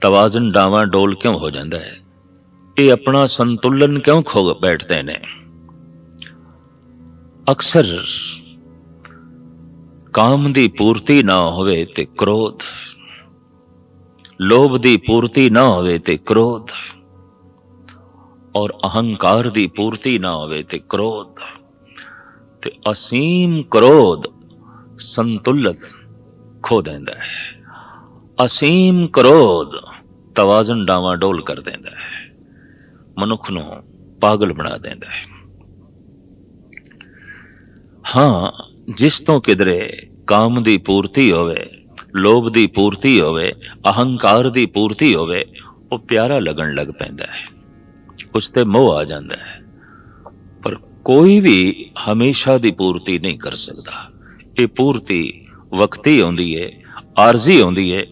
ਤਵਾਜ਼ਨ ਡਾਵਾਂ ਡੋਲ ਕਿਉਂ ਹੋ ਜਾਂਦਾ ਹੈ? ਇਹ ਆਪਣਾ ਸੰਤੁਲਨ ਕਿਉਂ ਖੋ ਬੈਠਦੇ ਨੇ? ਅਕਸਰ ਕਾਮ ਦੀ ਪੂਰਤੀ ਨਾ ਹੋਵੇ ਤੇ ਕ੍ਰੋਧ ਲੋਭ ਦੀ ਪੂਰਤੀ ਨਾ ਹੋਵੇ ਤੇ ਕ੍ਰੋਧ। ਔਰ ਅਹੰਕਾਰ ਦੀ ਪੂਰਤੀ ਨਾ ਹੋਵੇ ਤੇ ਕ੍ਰੋਧ। ਤੇ ਅਸੀਮ ਕ੍ਰੋਧ ਸੰਤੁਲਤ ਖੋ ਦਿੰਦਾ ਹੈ। ਅਸੀਮ ਕ੍ਰੋਧ ਤਵਾਜ਼ਨ ਡਾਵਾਂ ਡੋਲ ਕਰ ਦਿੰਦਾ ਹੈ। ਮਨੁੱਖ ਨੂੰ ਪਾਗਲ ਬਣਾ ਦਿੰਦਾ ਹੈ। ਹਾਂ, ਜਿਸ ਤੋਂ ਕਿਧਰੇ ਕਾਮ ਦੀ ਪੂਰਤੀ ਹੋਵੇ ਲੋਭ ਦੀ ਪੂਰਤੀ ਹੋਵੇ, ਅਹੰਕਾਰ ਦੀ ਪੂਰਤੀ ਹੋਵੇ, ਉਹ ਪਿਆਰਾ ਲੱਗਣ ਲੱਗ ਪੈਂਦਾ ਹੈ। ਉਸ ਤੇ ਮੋਹ ਆ ਜਾਂਦਾ ਹੈ। ਪਰ ਕੋਈ ਵੀ ਹਮੇਸ਼ਾ ਦੀ ਪੂਰਤੀ ਨਹੀਂ ਕਰ ਸਕਦਾ। ਇਹ ਪੂਰਤੀ ਵਕਤੀ ਆਉਂਦੀ ਹੈ ਆਰਜ਼ੀ ਆਉਂਦੀ ਹੈ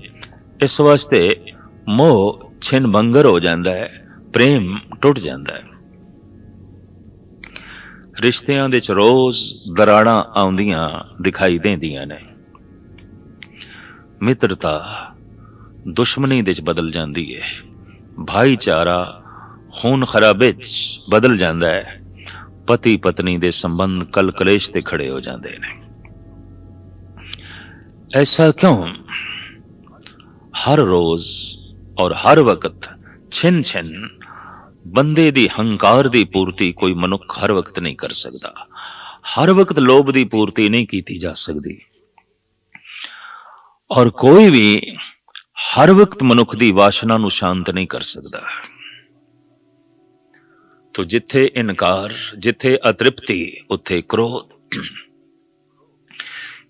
ਇਸ ਵਾਸਤੇ ਮੋਹ ਛਿਨ ਬੰਗਰ ਹੋ ਜਾਂਦਾ ਹੈ, ਪ੍ਰੇਮ ਟੁੱਟ ਜਾਂਦਾ ਹੈ। ਰਿਸ਼ਤਿਆਂ ਦੇ ਚ ਰੋਜ਼ ਦਰਾੜਾਂ ਆਉਂਦੀਆਂ, ਦਿਖਾਈ ਦਿੰਦੀਆਂ ਨੇ। ਮਿੱਤਰਤਾ ਦੁਸ਼ਮਣੀ ਦੇ ਚ ਬਦਲ ਜਾਂਦੀ ਹੈ। ਭਾਈਚਾਰਾ ਖੂਨ ਖਰਾਬੇ ਵਿੱਚ ਬਦਲ ਜਾਂਦਾ ਹੈ। ਪਤੀ ਪਤਨੀ ਦੇ ਸੰਬੰਧ ਕਲ ਕਲੇਸ਼ ਤੇ ਖੜੇ ਹੋ ਜਾਂਦੇ ਨੇ। ਐਸਾ ਕਿਉਂ? ਹਰ ਰੋਜ਼ ਔਰ ਹਰ ਵਕਤ ਛਿਨ ਛਿਨ ਬੰਦੇ ਦੀ ਹੰਕਾਰ ਦੀ ਪੂਰਤੀ ਕੋਈ ਮਨੁੱਖ ਹਰ ਵਕਤ ਨਹੀਂ ਕਰ ਸਕਦਾ। ਹਰ ਵਕਤ ਲੋਭ ਦੀ ਪੂਰਤੀ ਨਹੀਂ ਕੀਤੀ ਜਾ ਸਕਦੀ। ਔਰ ਕੋਈ ਵੀ ਹਰ ਵਕਤ ਮਨੁੱਖ ਦੀ ਵਾਸ਼ਨਾ ਨੂੰ ਸ਼ਾਂਤ ਨਹੀਂ ਕਰ ਸਕਦਾ। ਤੋ ਜਿੱਥੇ ਇਨਕਾਰ, ਜਿੱਥੇ ਅਤ੍ਰਿਪਤੀ, ਉੱਥੇ ਕ੍ਰੋਧ।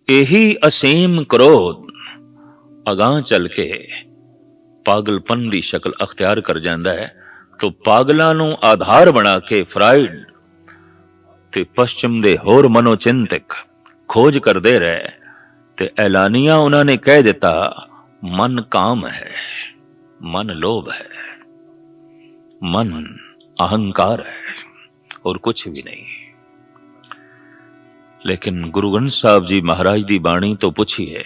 ਇਹੀ ਅਸੀਮ ਕ੍ਰੋਧ ਅਗਾਹ ਚੱਲ ਕੇ ਪਾਗਲਪਨ ਦੀ ਸ਼ਕਲ ਅਖਤਿਆਰ ਕਰ ਜਾਂਦਾ ਹੈ। ਤੋ ਪਾਗਲਾਂ ਨੂੰ ਆਧਾਰ ਬਣਾ ਕੇ ਫਰਾਇਡ ਤੇ ਪਸ਼ਚਿਮ ਦੇ ਹੋਰ ਮਨੋਚਿੰਤਕ ਖੋਜ ਕਰਦੇ ਰਹੇ। ਤੇ ਐਲਾਨੀਆਂ ਉਹਨਾਂ ਨੇ ਕਹਿ ਦਿੱਤਾ, ਮਨ ਕਾਮ ਹੈ, ਮਨ ਲੋਭ ਹੈ, ਮਨ ਅਹੰਕਾਰ ਹੈ ਔਰ ਕੁਝ ਵੀ ਨਹੀਂ। ਲੇਕਿਨ ਗੁਰੂ ਗ੍ਰੰਥ ਸਾਹਿਬ ਜੀ ਮਹਾਰਾਜ ਦੀ ਬਾਣੀ ਤੋਂ ਪੁੱਛੀ ਹੈ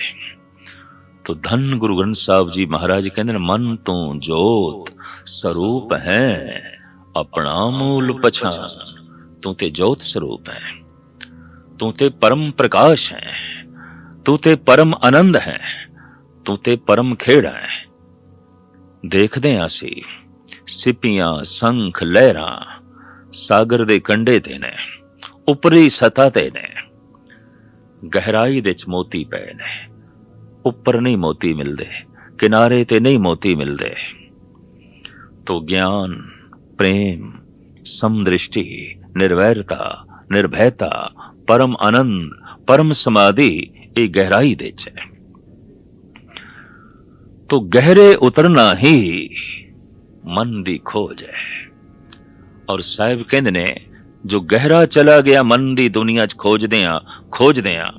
ਤੋ ਧੰਨ ਗੁਰੂ ਗ੍ਰੰਥ ਸਾਹਿਬ ਜੀ ਮਹਾਰਾਜ ਕਹਿੰਦੇ ਨੇ, ਮਨ ਤੋਂ ਜੋਤ ਸਰੂਪ ਹੈ, ਆਪਣਾ ਮੂਲ ਪਛਾਣ, ਤੂੰ ਤੇ ਜੋਤ ਸਰੂਪ ਹੈ, ਤੂੰ ਤੇ ਪਰਮ ਪ੍ਰਕਾਸ਼ ਹੈ ਤੂੰ ਤੇ ਪਰਮ ਆਨੰਦ ਹੈ, ਤੂੰ ਤੇ ਪਰਮ ਖੇੜ ਹੈ। ਦੇਖਦੇ ਆਂ ਅਸੀਂ, ਸਿਪੀਆਂ ਸੰਖ ਲਹਿਰਾਂ, ਸਾਗਰ ਦੇ ਕੰਢੇ ਤੇ ਨੇ, ਉਪਰੀ ਸਤਾ ਤੇ ਨੇ। ਗਹਿਰਾਈ ਦੇ ਚ ਮੋਤੀ ਪਏ ਨੇ, ਉੱਪਰ ਨਹੀਂ ਮੋਤੀ ਮਿਲਦੇ, ਕਿਨਾਰੇ ਤੇ ਨਹੀਂ ਮੋਤੀ ਮਿਲਦੇ। ਤੋ ਗਿਆਨ, ਪ੍ਰੇਮ, ਸਮਦ੍ਰਿਸ਼ਟੀ, ਨਿਰਵੈਰਤਾ, ਨਿਰਭੈਤਾ, ਪਰਮ ਆਨੰਦ, ਪਰਮ ਸਮਾਧੀ ਇਹ ਗਹਿਰਾਈ ਦੇ ਚ ਹੈ। ਤੋ ਗਹਿਰੇ ਉਤਰਨਾ ਹੀ ਮਨ ਦੀ ਖੋਜ ਹੈ। ਔਰ ਸਾਹਿਬ ਕਹਿੰਦੇ ਨੇ ਜੋ ਗਹਿਰਾ ਚਲਾ ਗਿਆ ਮਨ ਦੀ ਦੁਨੀਆ 'ਚ ਖੋਜਦੇ ਆ ਖੋਜਦੇ ਆ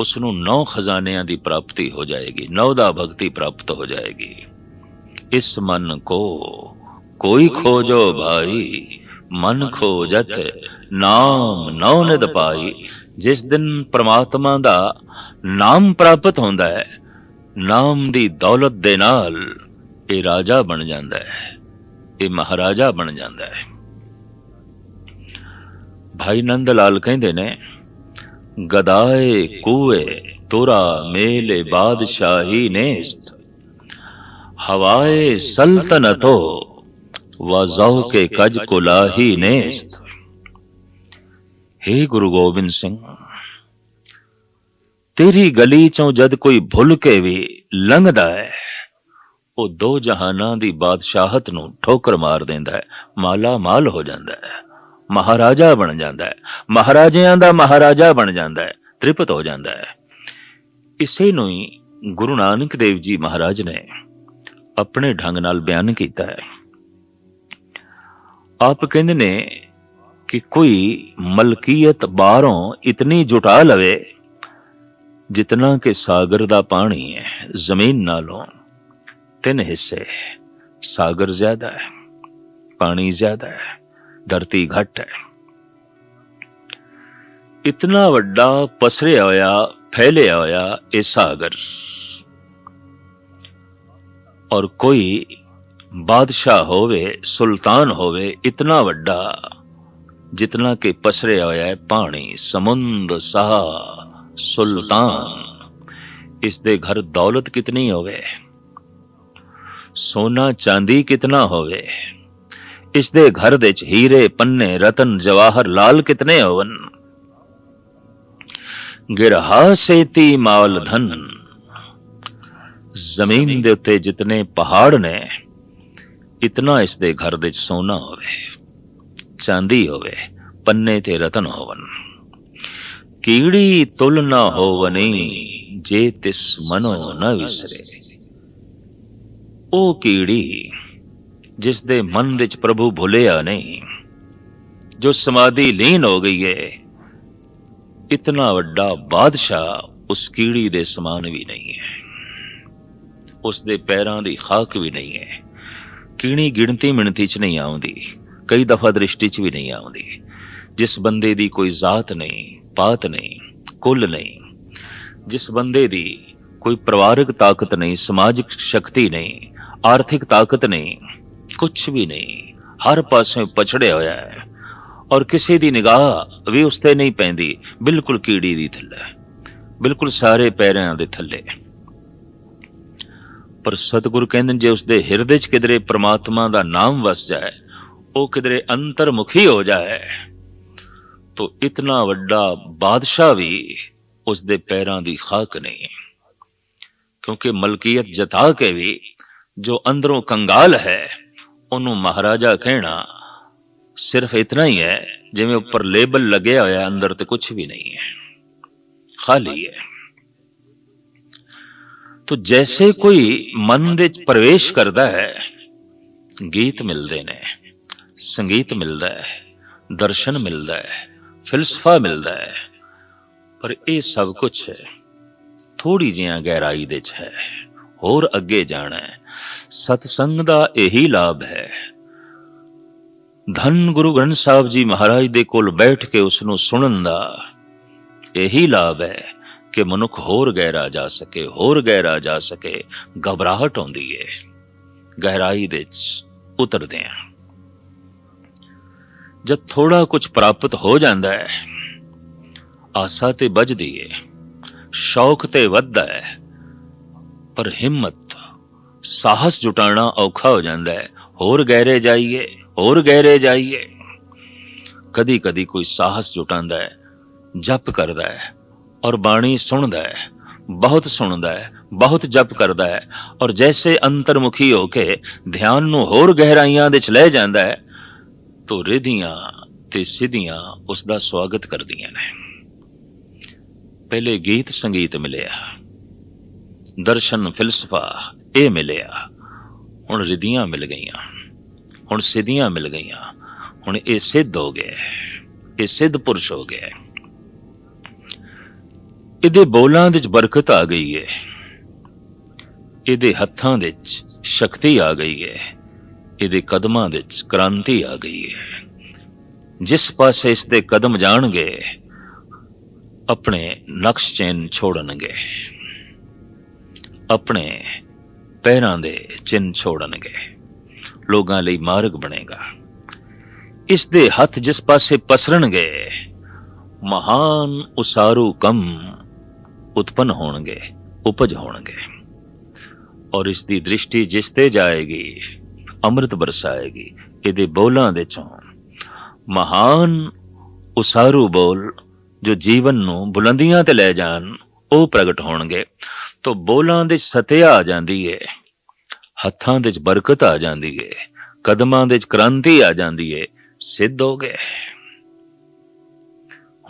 ਉਸ ਨੂੰ ਨੌ ਖਜ਼ਾਨਿਆਂ ਦੀ ਪ੍ਰਾਪਤੀ ਹੋ ਜਾਏਗੀ ਨੌ ਦਾ ਭਗਤੀ ਪ੍ਰਾਪਤ ਹੋ ਜਾਏਗੀ। ਇਸ ਮਨ ਕੋ ਕੋਈ ਖੋਜੋ ਭਾਈ ਮਨ ਖੋਜਤ ਨਾਮ ਨੌ ਨਿਦ ਪਾਈ ਜਿਸ ਦਿਨ ਪ੍ਰਮਾਤਮਾ ਦਾ ਨਾਮ ਪ੍ਰਾਪਤ ਹੁੰਦਾ ਹੈ, ਨਾਮ ਦੀ ਦੌਲਤ ਦੇ ਨਾਲ ਇਹ ਰਾਜਾ ਬਣ ਜਾਂਦਾ ਹੈ, ਇਹ ਮਹਾਰਾਜਾ ਬਣ ਜਾਂਦਾ ਹੈ। ਭਾਈ ਨੰਦ ਲਾਲ ਕਹਿੰਦੇ ਨੇ, ਗਦਾਏ ਕੂਏ ਤੁਰਾ ਮੇਲੇ ਬਾਦਸ਼ਾਹੀ ਨੇਸਤ, ਹਵਾਏ ਸਲਤਨਤੋ ਵਜ਼ੌ ਕੇ ਕਜ ਕੁਲਾਹੀ ਨੇਸਤ। हे ਗੁਰੂ ਗੋਬਿੰਦ ਸਿੰਘ, ਤੇਰੀ ਗਲੀ ਚੋਂ ਜਦ ਕੋਈ ਭੁੱਲ ਕੇ ਵੀ ਲੰਘਦਾ ਹੈ, ਉਹ ਦੋ ਜਹਾਨਾਂ ਦੀ ਬਾਦਸ਼ਾਹਤ ਨੂੰ ਠੋਕਰ ਮਾਰ ਦਿੰਦਾ ਹੈ ਮਾਲਾ ਮਾਲ ਹੋ ਜਾਂਦਾ ਹੈ, ਮਹਾਰਾਜਾ ਬਣ ਜਾਂਦਾ ਹੈ, ਮਹਾਰਾਜਿਆਂ ਦਾ ਮਹਾਰਾਜਾ ਬਣ ਜਾਂਦਾ ਹੈ, ਤ੍ਰਿਪਤ ਹੋ ਜਾਂਦਾ ਹੈ। ਇਸੇ ਨੂੰ ਹੀ ਗੁਰੂ ਨਾਨਕ ਦੇਵ ਜੀ ਮਹਾਰਾਜ ਨੇ ਆਪਣੇ ਢੰਗ ਨਾਲ ਬਿਆਨ ਕੀਤਾ ਹੈ। ਆਪ ਕਹਿੰਦੇ ਨੇ ਕਿ ਕੋਈ ਮਲਕੀਅਤ ਬਾਹਰੋਂ ਇਤਨੀ ਜੁਟਾ ਲਵੇ ਜਿਤਨਾ ਕਿ ਸਾਗਰ ਦਾ ਪਾਣੀ ਹੈ, ਜ਼ਮੀਨ ਨਾਲੋਂ ਤਿੰਨ ਹਿੱਸੇ ਸਾਗਰ ਜ਼ਿਆਦਾ ਹੈ, ਪਾਣੀ ਜ਼ਿਆਦਾ ਹੈ, ਧਰਤੀ ਘੱਟ ਹੈ। ਇਤਨਾ ਵੱਡਾ ਪਸਰਿਆ ਹੋਇਆ, ਫੈਲਿਆ ਹੋਇਆ ਇਹ ਸਾਗਰ। ਔਰ ਕੋਈ ਬਾਦਸ਼ਾਹ ਹੋਵੇ, ਸੁਲਤਾਨ ਹੋਵੇ, ਇਤਨਾ ਵੱਡਾ ਜਿਤਨਾ ਕਿ ਪਸਰਿਆ ਹੋਇਆ ਹੈ ਪਾਣੀ, ਸਮੁੰਦ, ਸਾਹ, ਸੁਲਤਾਨ। ਇਸ ਦੇ ਘਰ ਦੌਲਤ ਕਿਤਨੀ ਹੋਵੇ? ਸੋਨਾ ਚਾਂਦੀ ਕਿਤਨਾ ਹੋਵੇ? ਇਸ ਦੇ ਘਰ ਦੇ ਚ ਹੀਰੇ, ਪੰਨੇ, ਰਤਨ, ਜਵਾਹਰ ਲਾਲ ਕਿਤਨੇ ਹੋਵਨ? ਗਿਰਹਾ ਸੇਤੀ ਮਾਲ ਧਨ। ਜ਼ਮੀਨ ਦੇ ਉੱਤੇ ਜਿਤਨੇ ਪਹਾੜ ਨੇ, ਇਤਨਾ ਇਸ ਦੇ ਘਰ ਦੇ ਚ ਸੋਨਾ ਹੋਵੇ। ਚਾਂਦੀ ਹੋਵੇ, ਪੰਨੇ ਤੇ ਰਤਨ ਹੋਵਨ। ਕੀੜੀ ਤੁਲ ਨਾ ਹੋਵਨੀ, ਜੇ ਤਿਸ ਮਨੋ ਨਾ ਵਿਸਰੇ। ਉਹ ਕੀੜੀ ਜਿਸ ਦੇ ਮਨ ਵਿੱਚ ਪ੍ਰਭੂ ਭੁੱਲਿਆ ਨਹੀਂ, ਜੋ ਸਮਾਧੀ ਲੀਨ ਹੋ ਗਈ ਹੈ ਇਤਨਾ ਵੱਡਾ ਬਾਦਸ਼ਾਹ ਉਸ ਕੀੜੀ ਦੇ ਸਮਾਨ ਵੀ ਨਹੀਂ ਹੈ। ਉਸ ਦੇ ਪੈਰਾਂ ਦੀ ਖਾਕ ਵੀ ਨਹੀਂ ਹੈ। ਕੀੜੀ ਗਿਣਤੀ ਮਿਣਤੀ ਚ ਨਹੀਂ ਆਉਂਦੀ। ਕਈ ਦਫਾ ਦ੍ਰਿਸ਼ਟੀ ਚ ਵੀ ਨਹੀਂ ਆਉਂਦੀ। ਜਿਸ ਬੰਦੇ ਦੀ ਕੋਈ ਜ਼ਾਤ ਨਹੀਂ ਪਾਤ ਨਹੀਂ ਕੁੱਲ ਨਹੀਂ ਜਿਸ ਬੰਦੇ ਦੀ ਕੋਈ ਪਰਿਵਾਰਕ ਤਾਕਤ ਨਹੀਂ ਸਮਾਜਿਕ ਸ਼ਕਤੀ ਨਹੀਂ ਆਰਥਿਕ ਤਾਕਤ ਨਹੀਂ ਕੁਝ ਵੀ ਨਹੀਂ ਹਰ ਪਾਸੇ ਪਛੜਿਆ ਹੋਇਆ ਹੈ ਔਰ ਕਿਸੇ ਦੀ ਨਿਗਾਹ ਵੀ ਉਸ ਤੇ ਨਹੀਂ ਪੈਂਦੀ ਬਿਲਕੁਲ ਕੀੜੀ ਦੀ ਥੱਲੇ ਬਿਲਕੁਲ ਸਾਰੇ ਪੈਰਾਂ ਦੇ ਥੱਲੇ। ਪਰ ਸਤਿਗੁਰੂ ਕਹਿੰਦੇ ਨੇ, ਜੇ ਉਸ ਦੇ ਹਿਰਦੇ 'ਚ ਕਿਧਰੇ ਪ੍ਰਮਾਤਮਾ ਦਾ ਨਾਮ ਵਸ ਜਾਏ ਉਹ ਕਿਧਰੇ ਅੰਤਰਮੁਖੀ ਹੋ ਜਾਏ, ਤੋ ਇਤਨਾ ਵੱਡਾ ਬਾਦਸ਼ਾਹ ਵੀ ਉਸ ਦੇ ਪੈਰਾਂ ਦੀ ਖਾਕ ਨਹੀਂ। ਕਿਉਂਕਿ ਮਲਕੀਅਤ ਜਤਾ ਕੇ ਵੀ ਜੋ ਅੰਦਰੋਂ ਕੰਗਾਲ ਹੈ, ਉਹਨੂੰ ਮਹਾਰਾਜਾ ਕਹਿਣਾ ਸਿਰਫ ਇਤਨਾ ਹੀ ਹੈ, ਜਿਵੇਂ ਉੱਪਰ ਲੇਬਲ ਲੱਗਿਆ ਹੋਇਆ ਅੰਦਰ ਤੇ ਕੁਝ ਵੀ ਨਹੀਂ ਹੈ। ਖਾਲੀ ਹੈ। ਤੋ ਜੈਸੇ ਕੋਈ ਮਨ ਦੇ ਪ੍ਰਵੇਸ਼ ਕਰਦਾ ਹੈ, ਗੀਤ ਮਿਲਦੇ ਨੇ। ਸੰਗੀਤ ਮਿਲਦਾ ਹੈ, ਦਰਸ਼ਨ ਮਿਲਦਾ ਹੈ, ਫਿਲਸਫਾ ਮਿਲਦਾ ਹੈ। ਪਰ ਇਹ ਸਭ ਕੁਝ ਥੋੜੀ ਜਿਹੀਆਂ ਗਹਿਰਾਈ ਦੇ ਚ ਹੈ, ਹੋਰ ਅੱਗੇ ਜਾਣਾ ਹੈ। ਸਤਸੰਗ ਦਾ ਇਹੀ ਲਾਭ ਹੈ। ਧੰਨ ਗੁਰੂ ਗ੍ਰੰਥ ਸਾਹਿਬ ਜੀ ਮਹਾਰਾਜ ਦੇ ਕੋਲ ਬੈਠ ਕੇ ਉਸ ਨੂੰ ਸੁਣਨ ਦਾ ਇਹੀ ਲਾਭ ਹੈ ਕਿ ਮਨੁੱਖ ਹੋਰ ਗਹਿਰਾ ਜਾ ਸਕੇ, ਹੋਰ ਗਹਿਰਾ ਜਾ ਸਕੇ। ਘਬਰਾਹਟ ਆਉਂਦੀ ਹੈ ਗਹਿਰਾਈ ਦੇ ਚ ਉਤਰਦੇ ਆ। ਜਦ ਥੋੜਾ ਕੁਝ ਪ੍ਰਾਪਤ ਹੋ ਜਾਂਦਾ ਹੈ, ਆਸਾ ਤੇ ਵੱਜਦੀ ਹੈ ਸ਼ੌਕ ਤੇ ਵੱਧਦਾ ਹੈ, ਪਰ ਹਿੰਮਤ, ਸਾਹਸ ਜੁਟਾਣਾ ਔਖਾ ਹੋ ਜਾਂਦਾ ਹੈ। ਹੋਰ ਗਹਿਰੇ ਜਾਈਏ, ਹੋਰ ਗਹਿਰੇ ਜਾਈਏ। ਕਦੀ ਕਦੀ ਕੋਈ ਸਾਹਸ ਜੁਟਾਉਂਦਾ ਹੈ, ਜਪ ਕਰਦਾ ਹੈ ਔਰ ਬਾਣੀ ਸੁਣਦਾ ਹੈ, ਬਹੁਤ ਸੁਣਦਾ ਹੈ, ਬਹੁਤ ਜਪ ਕਰਦਾ ਹੈ ਔਰ ਜੈਸੇ ਅੰਤਰਮੁਖੀ ਹੋ ਕੇ ਧਿਆਨ ਨੂੰ ਹੋਰ ਗਹਿਰਾਈਆਂ ਦੇ ਚ ਲੈ ਜਾਂਦਾ ਹੈ ਤੋ ਰਿਧੀਆਂ ਤੇ ਸਿੱਧੀਆਂ ਉਸ ਦਾ ਸਵਾਗਤ ਕਰਦੀਆਂ ਨੇ। ਪਹਿਲੇ ਗੀਤ ਸੰਗੀਤ ਮਿਲਿਆ। ਦਰਸ਼ਨ, ਫਿਲਸਫਾ ਇਹ ਮਿਲਿਆ। ਹੁਣ ਰਿਧੀਆਂ ਮਿਲ ਗਈਆਂ। ਹੁਣ ਸਿੱਧੀਆਂ ਮਿਲ ਗਈਆਂ। ਹੁਣ ਇਹ ਸਿੱਧ ਹੋ ਗਏ। ਇਹ ਸਿੱਧ ਪੁਰਸ਼ ਹੋ ਗਏ। ਇਹਦੇ ਬੋਲਾਂ ਵਿੱਚ ਬਰਕਤ ਆ ਗਈ ਹੈ ਇਹਦੇ ਹੱਥਾਂ ਵਿੱਚ ਸ਼ਕਤੀ ਆ ਗਈ ਹੈ ਇਹਦੇ ਕਦਮਾਂ ਵਿੱਚ ਕ੍ਰਾਂਤੀ ਆ ਗਈ ਹੈ। ਜਿਸ ਪਾਸੇ ਇਸ ਦੇ ਕਦਮ ਜਾਣਗੇ, ਆਪਣੇ ਨਕਸ਼ ਚਿੰਨ ਛੋੜਨਗੇ। ਆਪਣੇ ਪੈਰਾਂ ਦੇ ਚਿੰਨ ਛੋੜਨਗੇ। ਲੋਕਾਂ ਲਈ ਮਾਰਗ ਬਣੇਗਾ। ਇਸ ਦੇ ਹੱਥ ਜਿਸ ਪਾਸੇ ਪਸਰਣਗੇ ਮਹਾਨ ਉਸਾਰੂ ਕੰਮ ਉਤਪਨ ਹੋਣਗੇ, ਉਪਜ ਹੋਣਗੇ। ਔਰ ਇਸ ਦੀ ਦ੍ਰਿਸ਼ਟੀ ਜਿਸ ਤੇ ਜਾਏਗੀ ਅੰਮ੍ਰਿਤ ਬਰਸਾਏਗੀ ਇਹਦੇ ਬੋਲਾਂ ਦੇ ਚੋਂ ਮਹਾਨ ਉਸਾਰੂ ਬੋਲ ਜੋ ਜੀਵਨ ਨੂੰ ਬੁਲੰਦੀਆਂ ਤੇ ਲੈ ਜਾਣ, ਉਹ ਪ੍ਰਗਟ ਹੋਣਗੇ। ਤੋਂ ਬੋਲਾਂ ਦੇ ਸਤਿਆ ਆ ਜਾਂਦੀ ਏ, ਹੱਥਾਂ ਦੇ ਚ ਬਰਕਤ ਆ ਜਾਂਦੀ ਏ, ਕਦਮਾਂ ਦੇ ਚ ਕ੍ਰਾਂਤੀ ਆ ਜਾਂਦੀ ਏ, ਸਿੱਧ ਹੋ ਗਏ।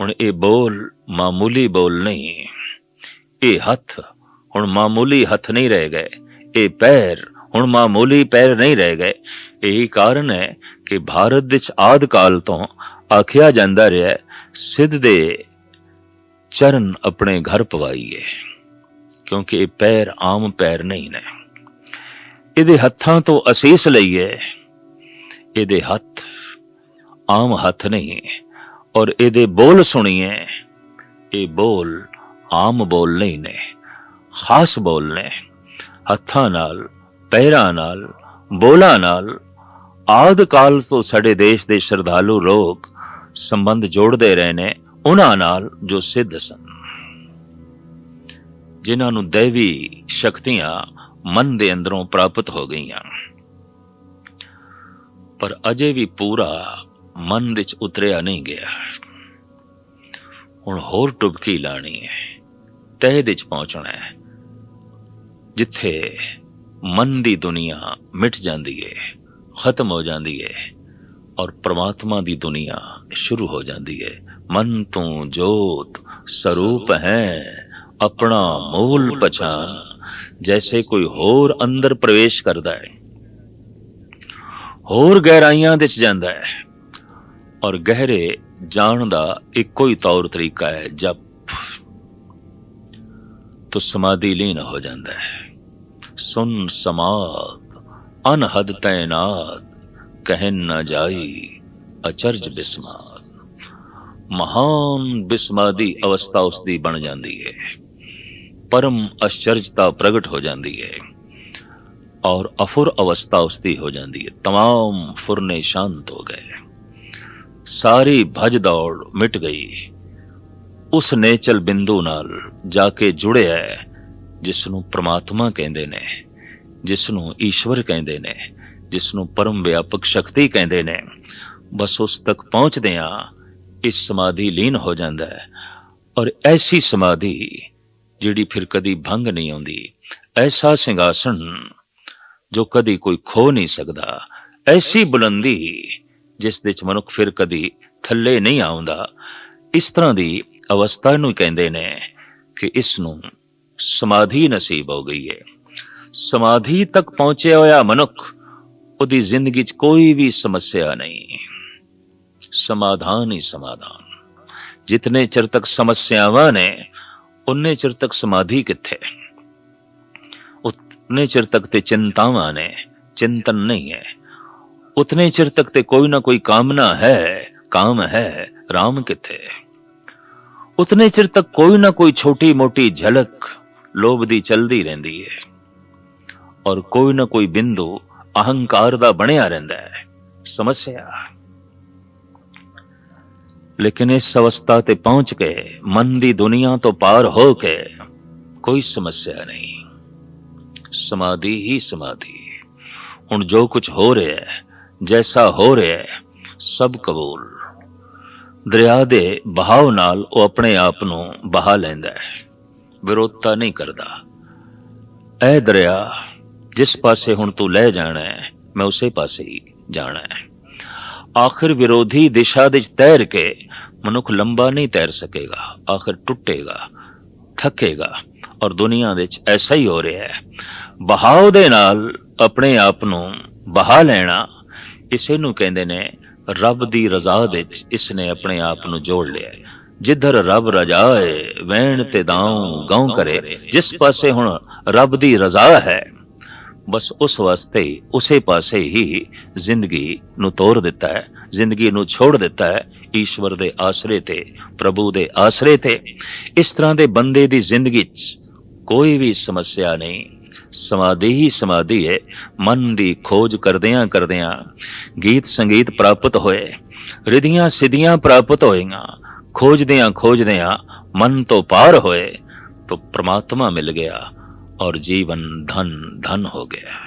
ਹੁਣ ਇਹ ਬੋਲ ਮਾਮੂਲੀ ਬੋਲ ਨਹੀਂ, ਇਹ ਹੱਥ, ਹੁਣ ਮਾਮੂਲੀ ਹੱਥ ਨਹੀਂ ਰਹਿ ਗਏ, ਇਹ ਪੈਰ ਹੁਣ ਮਾਮੂਲੀ ਪੈਰ ਨਹੀਂ ਰਹਿ ਗਏ। ਇਹੀ ਕਾਰਨ ਹੈ ਕਿ ਭਾਰਤ ਵਿੱਚ ਆਦ ਕਾਲ ਤੋਂ ਆਖਿਆ ਜਾਂਦਾ ਰਿਹਾ ਸਿੱਧ ਦੇ ਚਰਨ ਆਪਣੇ ਘਰ ਪਵਾਈਏ, ਕਿਉਂਕਿ ਇਹ ਪੈਰ ਆਮ ਪੈਰ ਨਹੀਂ ਨੇ। ਇਹਦੇ ਹੱਥਾਂ ਤੋਂ ਅਸੀਸ ਲਈਏ, ਇਹਦੇ ਹੱਥ ਆਮ ਹੱਥ ਨਹੀਂ, ਔਰ ਇਹਦੇ ਬੋਲ ਸੁਣੀਏ, ਇਹ ਬੋਲ ਆਮ ਬੋਲ ਨਹੀਂ ਨੇ, ਖਾਸ ਬੋਲ ਨੇ। ਹੱਥਾਂ ਨਾਲ ਪੈਰਾਂ ਨਾਲ, ਬੋਲਾਂ ਨਾਲ, ਆਦ ਕਾਲ ਤੋਂ ਸਾਡੇ ਦੇਸ਼ ਦੇ ਸ਼ਰਧਾਲੂ ਲੋਕ ਸੰਬੰਧ ਜੋੜਦੇ ਰਹੇ ਨੇ ਉਹਨਾਂ ਨਾਲ ਜੋ ਸਿੱਧ ਸਨ। ਜਿਨ੍ਹਾਂ ਨੂੰ ਦੇਵੀ ਸ਼ਕਤੀਆਂ ਮਨ ਦੇ ਅੰਦਰੋਂ ਪ੍ਰਾਪਤ ਹੋ ਗਈਆਂ। ਪਰ ਅਜੇ ਵੀ ਪੂਰਾ ਮਨ ਵਿੱਚ ਉਤਰਿਆ ਨਹੀਂ ਗਿਆ। ਹੁਣ ਹੋਰ ਟੁਬਕੀ ਲਾਣੀ ਹੈ, ਤਹਿ ਵਿੱਚ ਪਹੁੰਚਣਾ ਹੈ, ਜਿੱਥੇ ਮਨ ਦੀ ਦੁਨੀਆ ਮਿਟ ਜਾਂਦੀ ਹੈ ਖਤਮ ਹੋ ਜਾਂਦੀ ਹੈ ਔਰ ਪ੍ਰਮਾਤਮਾ ਦੀ ਦੁਨੀਆ ਸ਼ੁਰੂ ਹੋ ਜਾਂਦੀ ਹੈ ਮਨ ਤੋਂ ਜੋਤ ਸਰੂਪ ਹੈ, ਆਪਣਾ ਮੂਲ ਪਛਾਣ, ਜੈਸੇ ਕੋਈ ਹੋਰ ਅੰਦਰ ਪ੍ਰਵੇਸ਼ ਕਰਦਾ ਹੈ ਹੋਰ ਗਹਿਰਾਈਆਂ ਵਿੱਚ ਜਾਂਦਾ ਹੈ ਔਰ ਗਹਿਰੇ ਜਾਣ ਦਾ ਇੱਕੋ ਹੀ ਤੌਰ ਤਰੀਕਾ ਹੈ, ਜਪ ਤੋ ਸਮਾਧੀ ਲੀਨ ਹੋ ਜਾਂਦਾ ਹੈ ਸੁਨ ਸਮਾਦ ਅਨਹਦ ਤੈਨਾਤ ਕਹਿਨ ਨਾ ਜਾਈ ਅਚਰਜ ਬਿਸਮਾਦ ਮਹਾਨ ਬਿਸਮਾਦੀ ਅਵਸਥਾ ਉਸ ਦੀ ਬਣ ਜਾਂਦੀ ਹੈ ਪਰਮ ਅਚਰਜਤਾ ਪ੍ਰਗਟ ਹੋ ਜਾਂਦੀ ਹੈ ਔਰ ਅਫੁਰ ਅਵਸਥਾ ਉਸ ਦੀ ਹੋ ਜਾਂਦੀ ਹੈ तमाम ਫੁਰਨੇ ਸ਼ਾਂਤ ਹੋ ਗਏ ਸਾਰੀ ਭਜ ਦੌੜ ਮਿਟ ਗਈ ਉਸ ਨੇਚਲ ਬਿੰਦੂ ਨਾਲ ਜਾ ਕੇ ਜੁੜਿਆ ਹੈ ਜਿਸ ਨੂੰ ਪ੍ਰਮਾਤਮਾ ਕਹਿੰਦੇ ਨੇ ਜਿਸ ਨੂੰ ਈਸ਼ਵਰ ਕਹਿੰਦੇ ਨੇ ਜਿਸ ਨੂੰ ਪਰਮ ਵਿਆਪਕ ਸ਼ਕਤੀ ਕਹਿੰਦੇ ਨੇ, ਬਸ ਉਸ ਤੱਕ ਪਹੁੰਚਦੇ ਆ ਇਸ ਸਮਾਧੀ ਲੀਨ ਹੋ ਜਾਂਦਾ ਹੈ। ਔਰ ਐਸੀ ਸਮਾਧੀ ਜਿਹੜੀ ਫਿਰ ਕਦੀ ਭੰਗ ਨਹੀਂ ਆਉਂਦੀ, ਐਸਾ ਸਿੰਘਾਸਣ ਜੋ ਕਦੀ ਕੋਈ ਖੋ ਨਹੀਂ ਸਕਦਾ, ਐਸੀ ਬੁਲੰਦੀ ਜਿਸ ਦੇ ਚ ਮਨੁੱਖ ਫਿਰ ਕਦੀ ਥੱਲੇ ਨਹੀਂ ਆਉਂਦਾ, ਇਸ ਤਰ੍ਹਾਂ ਦੀ ਅਵਸਥਾ ਨੂੰ ਕਹਿੰਦੇ ਨੇ ਕਿ ਇਸ ਨੂੰ ਸਮਾਧੀ ਨਸੀਬ ਹੋ ਗਈ ਹੈ ਸਮਾਧੀ ਤੱਕ ਪਹੁੰਚਿਆ ਹੋਇਆ ਮਨੁੱਖ ਉਹਦੀ ਜ਼ਿੰਦਗੀ 'ਚ ਕੋਈ ਵੀ ਸਮੱਸਿਆ ਨਹੀਂ ਸਮਾਧਾਨ ਹੀ ਸਮਾਧਾਨ ਜਿਤਨੇ ਚਿਰ ਤੱਕ ਸਮੱਸਿਆਵਾਂ ਨੇ ਉਨੇ ਚਿਰ ਤੱਕ ਸਮਾਧੀ ਕਿੱਥੇ ਉਤਨੇ ਚਿਰ ਤੱਕ ਤੇ ਚਿੰਤਾਵਾਂ ਨੇ ਚਿੰਤਨ ਨਹੀਂ ਹੈ ਉਤਨੇ ਚਿਰ ਤੱਕ ਤੇ ਕੋਈ ਨਾ ਕੋਈ ਕਾਮਨਾ ਹੈ ਕਾਮ ਹੈ ਰਾਮ ਕਿੱਥੇ ਉਤਨੇ ਚਿਰ ਤੱਕ ਕੋਈ ਨਾ ਕੋਈ ਛੋਟੀ ਮੋਟੀ ਝਲਕ ਲੋਭਦੀ ਚਲਦੀ ਰਹਿੰਦੀ ਹੈ। ਔਰ ਕੋਈ ਨਾ ਕੋਈ ਬਿੰਦੂ ਅਹੰਕਾਰ ਦਾ ਬਣਿਆ ਰਹਿੰਦਾ ਹੈ। ਸਮੱਸਿਆ। ਲੇਕਿਨ ਇਸ ਅਵਸਥਾ ਤੇ ਪਹੁੰਚ ਕੇ ਮਨ ਦੀ ਦੁਨੀਆ ਤੋਂ ਪਾਰ ਹੋ ਕੇ ਕੋਈ ਸਮੱਸਿਆ ਨਹੀਂ। ਸਮਾਧੀ ਹੀ ਸਮਾਧੀ। ਹੁਣ ਜੋ ਕੁਝ ਹੋ ਰਿਹਾ ਹੈ, ਜੈਸਾ ਹੋ ਰਿਹਾ ਹੈ, ਸਭ ਕਬੂਲ। ਦਰਿਆ ਦੇ ਬਹਾਵ ਨਾਲ ਉਹ ਆਪਣੇ ਆਪ ਨੂੰ ਬਹਾ ਲੈਂਦਾ ਹੈ। ਵਿਰੋਧਤਾ ਨਹੀਂ ਕਰਦਾ। ਐ ਦਰਿਆ, ਜਿਸ ਪਾਸੇ ਹੁਣ ਤੂੰ ਲੈ ਜਾਣਾ ਹੈ, ਮੈਂ ਉਸੇ ਪਾਸੇ ਹੀ ਜਾਣਾ ਹੈ। ਆਖਿਰ ਵਿਰੋਧੀ ਦਿਸ਼ਾ ਵਿੱਚ ਤੈਰ ਕੇ ਮਨੁੱਖ ਲੰਬਾ ਨਹੀਂ ਤੈਰ ਸਕੇਗਾ, ਆਖਿਰ ਟੁੱਟੇਗਾ, ਥੱਕੇਗਾ ਔਰ ਦੁਨੀਆ ਵਿੱਚ ਐਸਾ ਹੀ ਹੋ ਰਿਹਾ ਹੈ। ਬਹਾਵ ਦੇ ਨਾਲ ਆਪਣੇ ਆਪ ਨੂੰ ਬਹਾ ਲੈਣਾ, ਇਸੇ ਨੂੰ ਕਹਿੰਦੇ ਨੇ, ਰੱਬ ਦੀ ਰਜ਼ਾ ਵਿੱਚ ਇਸ ਨੇ ਆਪਣੇ ਆਪ ਨੂੰ ਜੋੜ ਲਿਆ ਹੈ। ਜਿੱਧਰ ਰੱਬ ਰਜਾਏ, ਵੈਣ ਤੇ ਦਾਉ ਗਾਉ ਕਰੇ, ਜਿਸ ਪਾਸੇ ਹੁਣ ਰੱਬ ਦੀ ਰਜ਼ਾ ਹੈ, ਬਸ ਉਸ ਵਾਸਤੇ ਉਸੇ ਪਾਸੇ ਹੀ ਜ਼ਿੰਦਗੀ ਨੂੰ ਤੋਰ ਦਿੱਤਾ ਹੈ, ਜ਼ਿੰਦਗੀ ਨੂੰ ਛੋੜ ਦਿੱਤਾ ਹੈ, ਈਸ਼ਵਰ ਦੇ ਆਸਰੇ ਤੇ, ਪ੍ਰਭੂ ਦੇ ਆਸਰੇ ਤੇ। ਇਸ ਤਰ੍ਹਾਂ ਦੇ ਬੰਦੇ ਦੀ ਜ਼ਿੰਦਗੀ 'ਚ ਕੋਈ ਵੀ ਸਮੱਸਿਆ ਨਹੀਂ। ਸਮਾਧੀ ਹੀ ਸਮਾਧੀ ਹੈ ਮਨ ਦੀ ਖੋਜ ਕਰਦਿਆਂ ਕਰਦਿਆਂ ਗੀਤ ਸੰਗੀਤ ਪ੍ਰਾਪਤ ਹੋਏ, ਰਿਧੀਆਂ ਸਿਧੀਆਂ ਪ੍ਰਾਪਤ ਹੋਈਆਂ ਖੋਜਦਿਆਂ ਖੋਜਦਿਆਂ ਮਨ ਤੋਂ ਪਾਰ ਹੋਏ, ਤਾਂ ਪ੍ਰਮਾਤਮਾ ਮਿਲ ਗਿਆ ਔਰ ਜੀਵਨ ਧਨ ਧਨ ਹੋ ਗਿਆ।